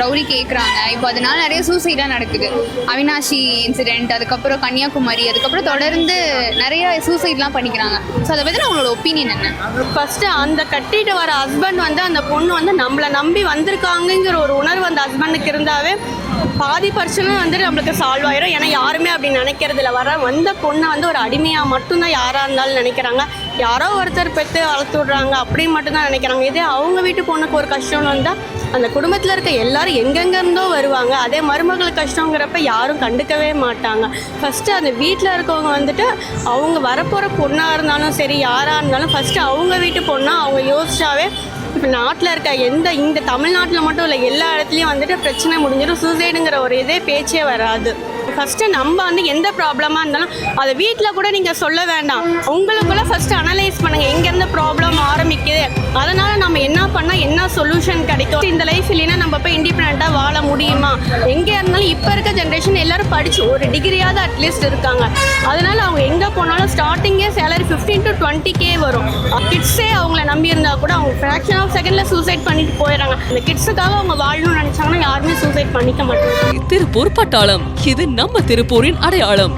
Rowdy கேட்குறாங்க இப்போ அதனால நிறைய சூசைடாக நடக்குது. அவினாஷி இன்சிடென்ட் அதுக்கப்புறம் கன்னியாகுமரி அதுக்கப்புறம் தொடர்ந்து நிறைய சூசைட்லாம் பண்ணிக்கிறாங்க. ஸோ அதை பற்றி உங்களோட ஒப்பீனியன் என்ன? ஃபஸ்ட்டு அந்த கட்டிட்டு வர ஹஸ்பண்ட் வந்து அந்த பொண்ணு வந்து நம்மளை நம்பி வந்திருக்காங்கங்கிற ஒரு உணர்வு அந்த ஹஸ்பண்டுக்கு இருந்தாவே பாதி பர்சனும் வந்து நம்மளுக்கு சால்வ் ஆயிரும். ஏன்னா யாருமே அப்படி நினைக்கிறதுல வர வந்த பொண்ணை வந்து ஒரு அடிமையாக மட்டும்தான் யாராக இருந்தாலும் நினைக்கிறாங்க. யாரோ ஒருத்தர் பெற்று வளர்த்து விட்றாங்க அப்படின்னு மட்டும்தான் நினைக்கிறாங்க. இதே அவங்க வீட்டு பொண்ணுக்கு ஒரு கஷ்டம்னு வந்தால் அந்த குடும்பத்தில் இருக்க எல்லாரும் எங்கெங்கேருந்தோ வருவாங்க. அதே மருமகள் கஷ்டங்கிறப்ப யாரும் கண்டுக்கவே மாட்டாங்க. ஃபஸ்ட்டு அந்த வீட்டில் இருக்கவங்க வந்துட்டு அவங்க வரப்போகிற பொண்ணாக இருந்தாலும் சரி யாராக இருந்தாலும் ஃபஸ்ட்டு அவங்க வீட்டு பொண்ணாக அவங்க யோசிச்சாவே இப்போ நாட்டில் இருக்க எந்த இந்த தமிழ்நாட்டில் மட்டும் இல்லை எல்லா இடத்துலையும் வந்துட்டு பிரச்சனை முடிஞ்சிடும். சூசைடுங்கிற ஒரு இதே பேச்சே வராது. ஃபஸ்ட்டு நம்ம வந்து எந்த ப்ராப்ளமாக இருந்தாலும் அதை வீட்டில் கூட நீங்கள் சொல்ல வேண்டாம். உங்களுக்குள்ள ஃபஸ்ட்டு அனலைஸ் பண்ணுங்கள் எங்கேருந்து ப்ராப்ளம் ஆரம்பி சொல்யூஷன் கிடைக்கும். இந்த லைஃப் இல்லைன்னா நம்ம போய் இண்டிபெண்ட்டாக வாழ முடியுமா? எங்கே இருந்தாலும் இப்போ இருக்க ஜென்ரேஷன் எல்லாரும் படிச்சு ஒரு டிகிரியாவது அட்லீஸ்ட் இருக்காங்க. அதனால அவங்க எங்கே போனாலும் ஸ்டார்டிங்கே salary fifteen to twenty K வரும். கிட்ஸே அவங்கள நம்பி இருந்தால் கூட அவங்க ஃப்ராக்ஷன் ஆஃப் செகண்டில் சூசைட் பண்ணிட்டு போயிடுறாங்க. அந்த கிட்ஸுக்காக அவங்க வாழணும்னு நினச்சாங்கன்னா யாருமே சூசைட் பண்ணிக்க மாட்டாங்க. திருப்பூர் பட்டாளம். இது நம்ம திருப்பூரின் அடையாளம்.